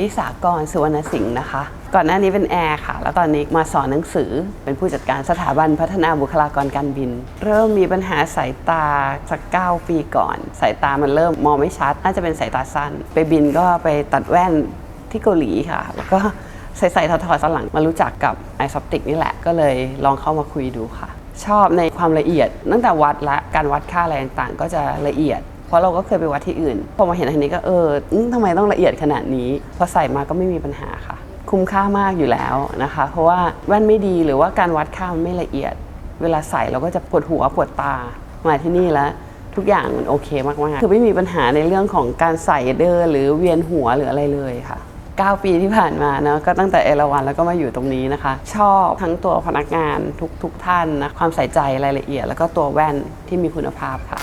นิสากรสุวรรณสิงห์นะคะ ก่อนหน้านี้เป็นแอร์ค่ะ แล้วตอนนี้มาสอนหนังสือ เป็นผู้จัดการสถาบันพัฒนาบุคลากรการบิน เริ่มมีปัญหาสายตาสักเก้าปีก่อน สายตามันเริ่มมองไม่ชัด น่าจะเป็นสายตาสั้น ไปบินก็ไปตัดแว่นที่เกาหลีค่ะ แล้วก็ใส่ใส่ถอดถอสนหลังมารู้จักกับไอซอปติกนี่แหละ ก็เลยลองเข้ามาคุยดูค่ะ ชอบในความละเอียดตั้งแต่วัดและการวัดค่าอะไรต่างๆ ก็จะละเอียด ราะเราก็เคยไปวัดที่อื่น พอมาเห็นอันนี้ก็เออทำไมต้องละเอียดขนาดนี้ พอใส่มาก็ไม่มีปัญหาค่ะ คุ้มค่ามากอยู่แล้วนะคะ เพราะว่าแว่นไม่ดีหรือว่าการวัดค่ามันไม่ละเอียด เวลาใส่เราก็จะปวดหัวปวดตา มาที่นี่แล้วทุกอย่างมันโอเคมากๆคือไม่มีปัญหาในเรื่องของการใส่เดินหรือเวียนหัวหรืออะไรเลยค่ะ 9 ปีที่ผ่านมาเนะก็ตั้งแต่เอราวันแล้วก็มาอยู่ตรงนี้นะคะ ชอบทั้งตัวพนักงานทุกทุกท่านนะความใส่ใจรายละเอียด แล้วก็ตัวแว่นที่มีคุณภาพค่ะ